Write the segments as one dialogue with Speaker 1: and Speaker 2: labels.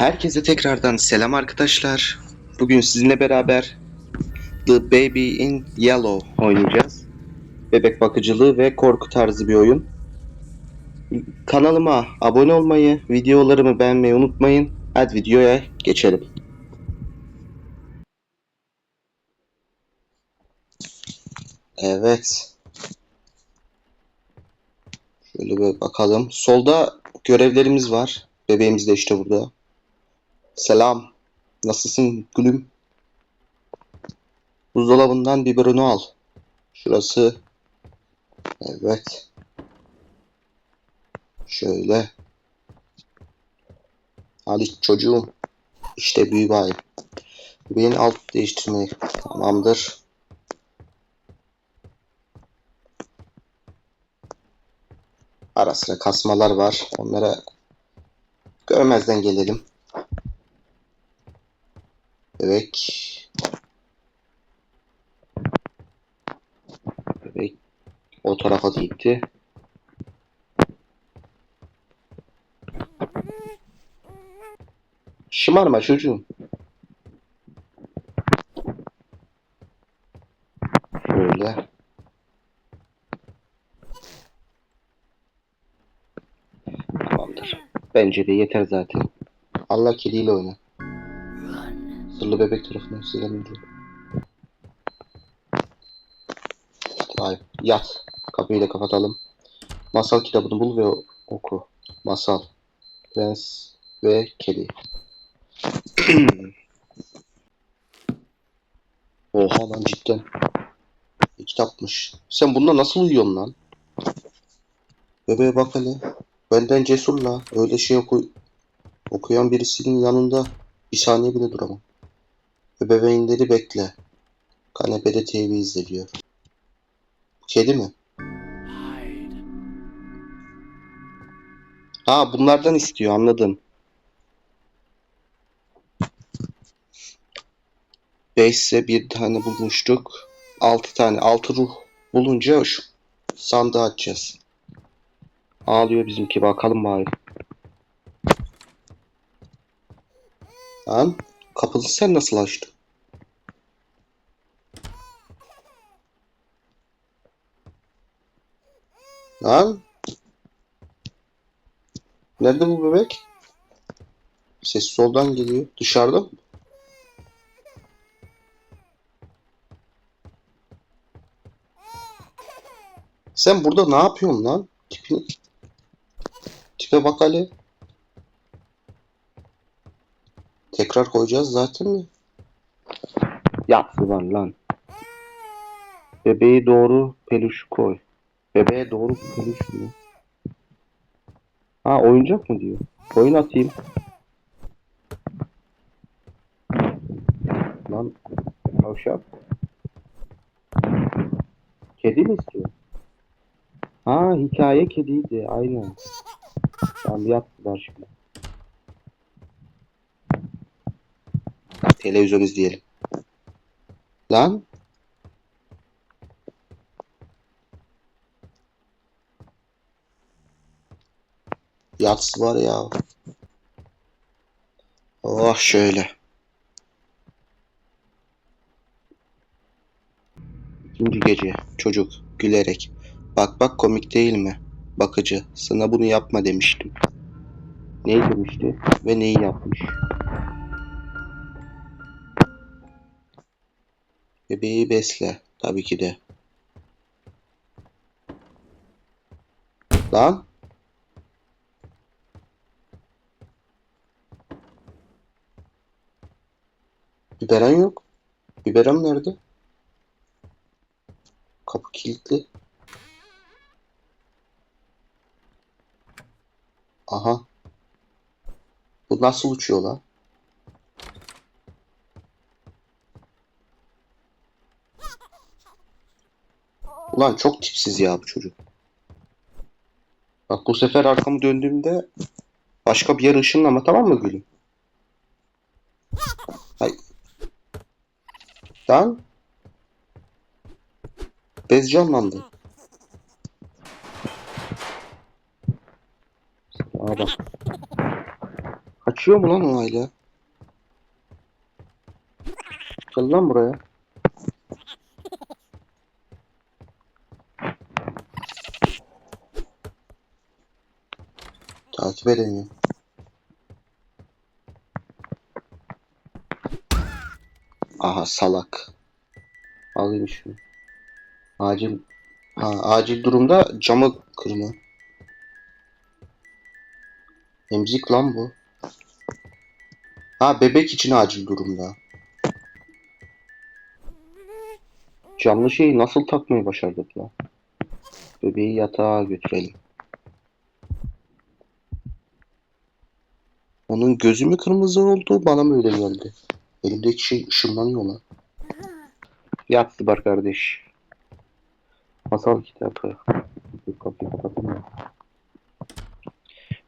Speaker 1: Herkese tekrardan selam arkadaşlar. Bugün sizinle beraber The Baby in Yellow oynayacağız. Bebek bakıcılığı ve korku tarzı bir oyun. Kanalıma abone olmayı, videolarımı beğenmeyi unutmayın. Hadi videoya geçelim. Evet. Şöyle bir bakalım. Solda görevlerimiz var. Bebeğimiz de işte burada. Selam. Nasılsın gülüm? Buzdolabından biberonu al. Şurası. Evet. Şöyle. Hadi çocuğum. İşte büyü bay. Bebeğin alt değiştirmeyi. Tamamdır. Ara sıra kasmalar var. Onlara görmezden gelelim. Bebek. Bebek o tarafa gitti. Şımarma çocuğum. Şöyle. Tamamdır. Bence de yeter zaten. Allah kediyle oyna. Sırlı bebek tarafından silemedi. Vay, yat. Kapıyı da kapatalım. Masal kitabını bul ve oku. Masal. Prens ve kedi. Oha lan cidden. Bir kitapmış. Sen bunda nasıl uyuyorsun lan? Bebeğe bak hele. Benden cesur la. Öyle şey oku okuyan birisinin yanında bir saniye bile duramam. Ebeveynleri bekle. Kanepede TV izle diyor. Kedi mi? Ha bunlardan istiyor anladım. 5 ise bir tane bulmuştuk. 6 tane. 6 ruh bulunca şu sandığı açacağız. Ağlıyor bizimki bakalım bari. Lan kapıyı sen nasıl açtın? Lan Nerede bu bebek? Ses soldan geliyor. Dışarıda mı? Sen burada ne yapıyorsun lan? Tipini... Tipe bak hele. Tekrar koyacağız zaten mi? Yapsı var lan. Bebeği doğru peluş koy. Bebeğe doğru peluş mu? Ha oyuncak mı diyor? Oyun atayım. Lan tavşan. Kedi mi istiyor? Ha hikaye kediydi aynen. Tamam yaptılar şimdi. Televizyon izleyelim. Lan yatsı var ya. Oh şöyle. İkinci gece çocuk gülerek. Bak bak komik değil mi? Bakıcı sana bunu yapma demiştim. Neyi demişti ve neyi yapmış? Bebeği besle tabii ki de. Lan biberon yok. Biberon nerede? Kapı kilitli. Aha. Bu nasıl uçuyor lan? Ulan çok tipsiz ya bu çocuk. Bak bu sefer arkamı döndüğümde başka bir yer ışınlama tamam mı gülüm? Hay. Lan. Bez canlandı. Aa bak. Kaç Kaçıyor mu lan o hala? Gel lan buraya. Takip edemiyor. Aha salak. Alayım şunu. Acil ha, acil durumda camı kırma. Emzik lan bu. Ha bebek için acil durumda. Canlı şeyi nasıl takmayı başardık lan? Bebeği yatağa götürelim. Onun gözü mü kırmızı oldu bana mı öyle geldi? Elimdeki şey ışınlanıyor lan. Yat Sıbar kardeş. Masal kitabı. Kapıyı kapatayım ya.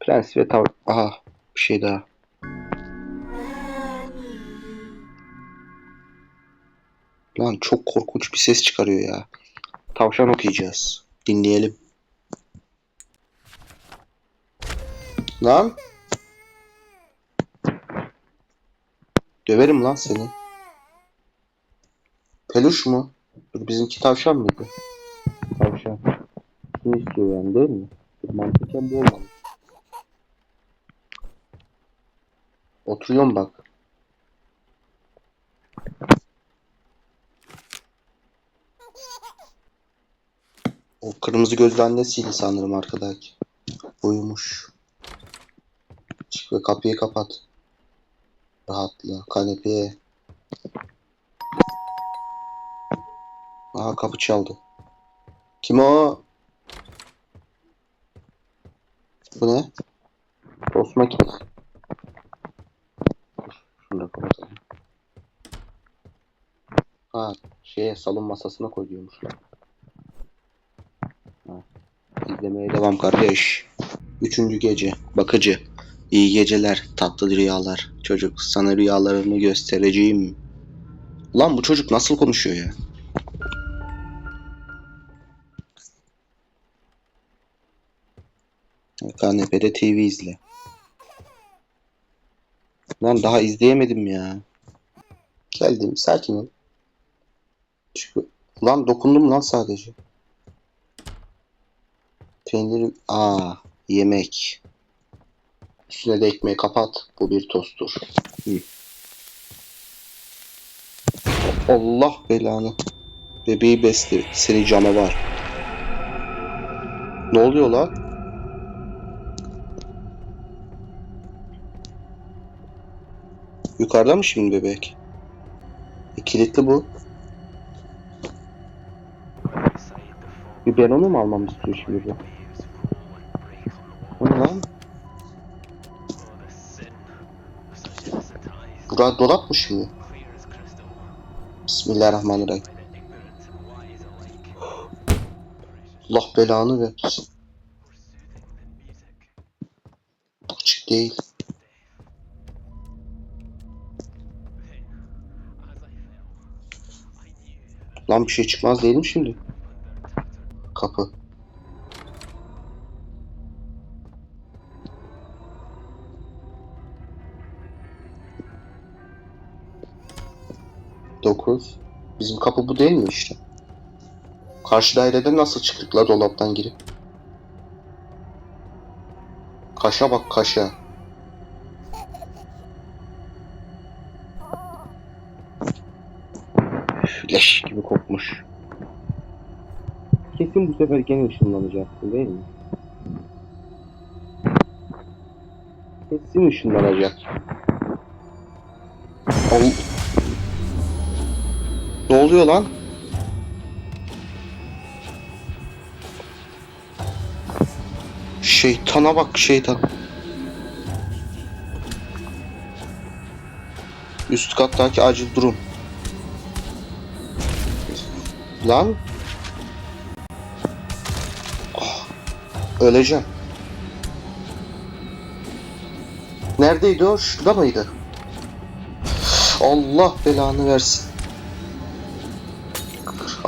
Speaker 1: Prens ve tav... Aha bir şey daha. Lan çok korkunç bir ses çıkarıyor ya. Tavşan okuyacağız. Dinleyelim. Lan. Döverim lan seni. Peluş mu? Dur bizimki tavşan mıydı? Tavşan. Kim istiyor yani değil mi? Dur, Mantıken bu olmalı. Oturuyorum bak. O kırmızı gözlü annesiydi sanırım arkadaki. Uyumuş. Çık ve kapıyı kapat. Rahatla. Kanepeye. Aha kapı çaldı. Kim o? Bu ne? Tost makinesi. Şunu da. Ha şeye salon masasına koyuyormuşlar. İzlemeye devam kardeş. Üçüncü gece. Bakıcı. İyi geceler, tatlı rüyalar. Çocuk, sana rüyalarımı göstereceğim. Ulan bu çocuk nasıl konuşuyor ya? Kanepede TV izle. Lan daha izleyemedim ya. Geldim, sakin ol. Çünkü... Lan dokundum lan sadece. Peynir... Aa, yemek. Üstüne de ekmeği kapat. Bu bir tosttur. Hı. Allah belanı. Bebeği besle. Seni canavar. Ne oluyor lan? Yukarıda mı şimdi bebek? E, kilitli bu. Bir ben onu mu almam istiyor şimdi bu? Burası dolap mı şimdi? Bismillahirrahmanirrahim. Allah belanı versin. Açık değil. Lan bir şey çıkmaz değil mi şimdi? Kapı. Dokuz. Bizim kapı bu değil mi işte? Karşı dairede nasıl çıktık la dolaptan girip? Kaşa bak kaşa. Leş gibi kokmuş. Kesin bu sefer gene ışınlanacaksın değil mi? Kesin ışınlanacak. Al. Oluyor lan? Şeytana bak şeytan. Üst kattaki acil durum. Lan. Ah, öleceğim. Neredeydi o? Şurada mıydı? Allah belanı versin.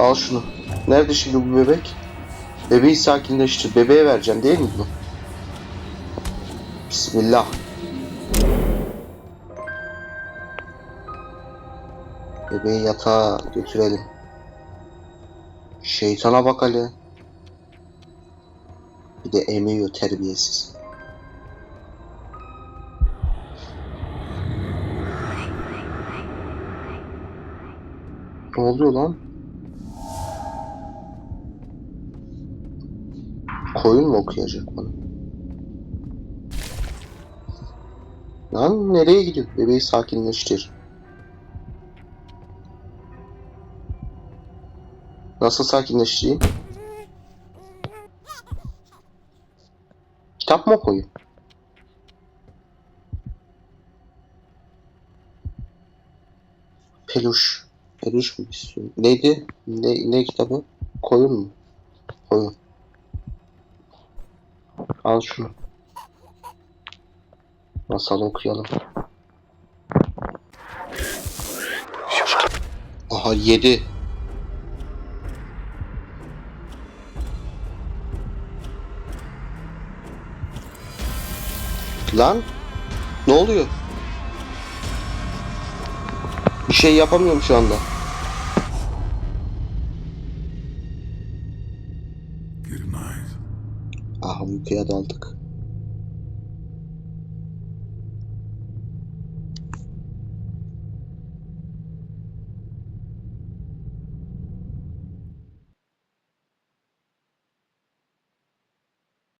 Speaker 1: Al şunu. Nerede şimdi bu bebek? Bebeği sakinleştir. Bebeğe vereceğim değil mi bunu? Bismillah. Bebeği yatağa götürelim. Şeytana bak hele. Bir de emiyor terbiyesiz. Ne oluyor lan? Mu okuyacak bana? Lan nereye gidiyor? Bebeği sakinleştir. Nasıl sakinleştireyim? Kitap mı okuyayım? Peluş. Peluş mu istiyorum? Neydi? Ne, ne kitabı? Koyun mu? Koyun. Al şunu. Masal okuyalım. Aha yedi. Lan ne oluyor? Bir şey yapamıyorum şu anda. Uykuya daldık.